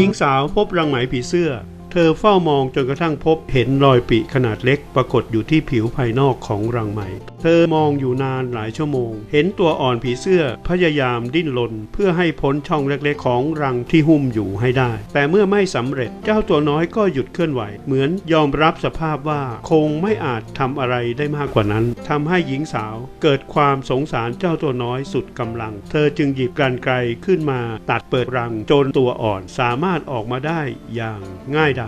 หญิงสาวพบรังไหมผีเสื้อ เธอเฝ้ามองจนกระทั่งพบเห็นรอยปีขนาดเล็กปรากฏอยู่ที่ผิวภายนอกของรังไหม เธอมองอยู่นานหลายชั่วโมง เห็นตัวอ่อนผีเสื้อพยายามดิ้นรนเพื่อให้พ้นช่องเล็กๆของรังที่หุ้มอยู่ให้ได้ แต่เมื่อไม่สำเร็จเจ้าตัวน้อยก็หยุดเคลื่อนไหว เหมือนยอมรับสภาพว่าคงไม่อาจทำอะไรได้มากกว่านั้นทำให้หญิงสาวเกิดความสงสารเจ้าตัวน้อยสุดกำลัง เธอจึงหยิบกรรไกรขึ้นมาตัดเปิดรังจนตัวอ่อนสามารถออกมาได้อย่างง่ายด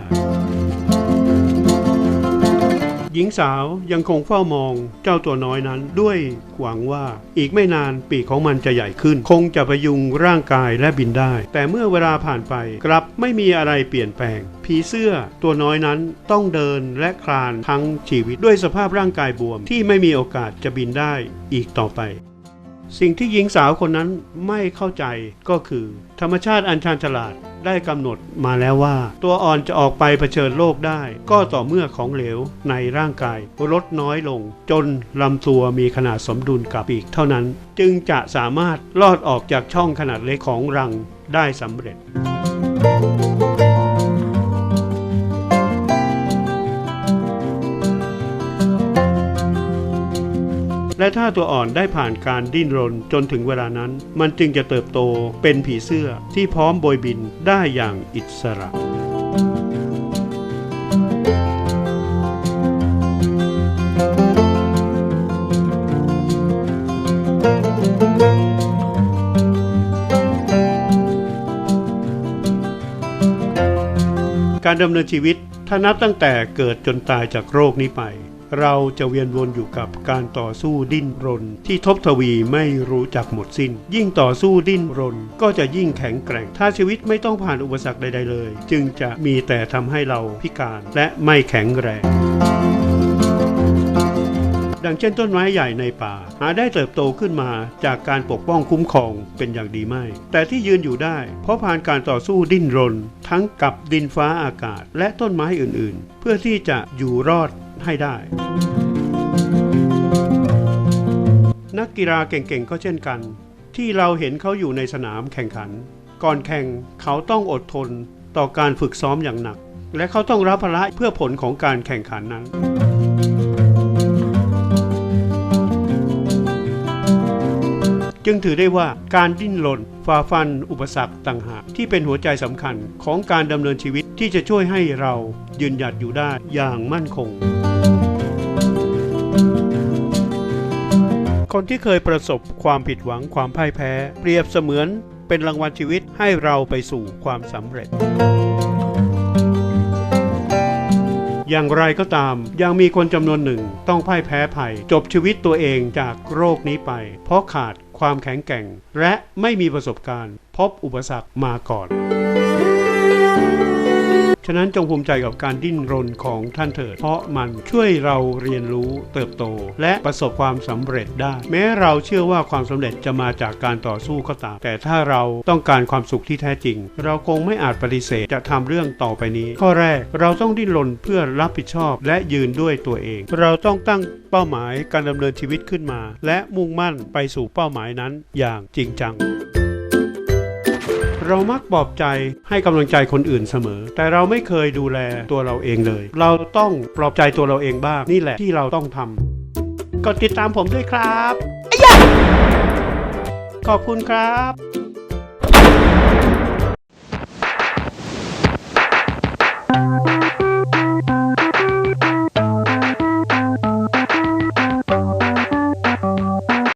ายหญิงสาวยังคงเฝ้ามองเจ้าตัวน้อยนั้นด้วยหวังว่าอีกไม่นานปีกของมันจะใหญ่ขึ้น คงจะประยุงร่างกายและบินได้ แต่เมื่อเวลาผ่านไปกลับไม่มีอะไรเปลี่ยนแปลง ผีเสื้อตัวน้อยนั้นต้องเดินและคลานทั้งชีวิตด้วยสภาพร่างกายบวมที่ไม่มีโอกาสจะบินได้อีกต่อไป สิ่งที่หญิงสาวคนนั้นไม่เข้าใจก็คือ ธรรมชาติอันชาญฉลาดได้กำหนดมาแล้วว่า ตัวอ่อนจะออกไปเผชิญโลกได้ ก็ต่อเมื่อของเหลวในร่างกายลดน้อยลง จนลำตัวมีขนาดสมดุลกับปีกเท่านั้น จึงจะสามารถลอดออกจากช่องขนาดเล็กของรังได้สำเร็จ และถ้าตัวอ่อนได้ผ่านการดิ้นรนจนถึงเวลานั้น มันจึงจะเติบโตเป็นผีเสื้อที่พร้อมโบยบินได้อย่างอิสระการดำเนินชีวิตถ้านับตั้งแต่เกิดจนตายจากโรคนี้ไป เราจะเวียนวนอยู่กับการต่อสู้ดิ้นรน ที่ทบทวีไม่รู้จักหมดสิน้น ยิ่งต่อสู้ดิ้นรน ก็จะยิ่งแข็งแกร่ง ถ้าชีวิตไม่ต้องผ่านอุปสรรคใด ๆ เลย จึงจะมีแต่ทำให้เราพิการและไม่แข็งแรงดังเช่นต้นไม้ใหญ่ในป่า หาได้เติบโตขึ้นมาจากการปกป้องคุ้มครองเป็นอย่างดีไม่ แต่ที่ยืนอยู่ได้ เพราะผ่านการต่อสู้ดิ้นรน ทั้งกับดินฟ้าอากาศ และต้นไม้อื่นๆ เพื่อที่จะอยู่รอด ให้ได้ นักกีฬาเก่งๆก็เช่นกัน ที่เราเห็นเขาอยู่ในสนามแข่งขัน ก่อนแข่งเขาต้องอดทนต่อการฝึกซ้อมอย่างหนัก และเขาต้องรับภาระเพื่อผลของการแข่งขันนั้นจึงถือได้ว่าการดิ้นรนฝ่าฟัน อุปสรรคต่างหากที่เป็นหัวใจสำคัญของการดำเนินชีวิตที่จะช่วยให้เรายืนหยัดอยู่ได้อย่างมั่นคง คนที่เคยประสบความผิดหวังความพ่ายแพ้ เปรียบเสมือนเป็นรางวัลชีวิตให้เราไปสู่ความสำเร็จ อย่างไรก็ตาม ยังมีคนจำนวนหนึ่งต้องพ่ายแพ้ภัย จบชีวิตตัวเองจากโรคนี้ไป เพราะขาดความแข็งแกร่ง และไม่มีประสบการณ์ พบอุปสรรคมาก่อนะนั้นจงภูมิใจกับการดิ้นรนของท่านเถิด เพราะมันช่วยเราเรียนรู้เติบโต และประสบความสำเร็จได้ แม้เราเชื่อว่าความสำเร็จจะมาจากการต่อสู้ก็ตาม แต่ถ้าเราต้องการความสุขที่แท้จริง เราคงไม่อาจปฏิเสธจะทำเรื่องต่อไปนี้ ข้อแรกเราต้องดิ้นรนเพื่อรับผิดชอบและยืนด้วยตัวเอง เราต้องตั้งเป้าหมายการดำเนินชีวิตขึ้นมา และมุ่งมั่นไปสู่เป้าหมายนั้นอย่างจริงจัง เรามักปลอบใจให้กำลังใจคนอื่นเสมอ แต่เราไม่เคยดูแลตัวเราเองเลย เราต้องปลอบใจตัวเราเองบ้างนี่แหละที่เราต้องทำกดติดตามผมด้วยครับขอบคุณครับ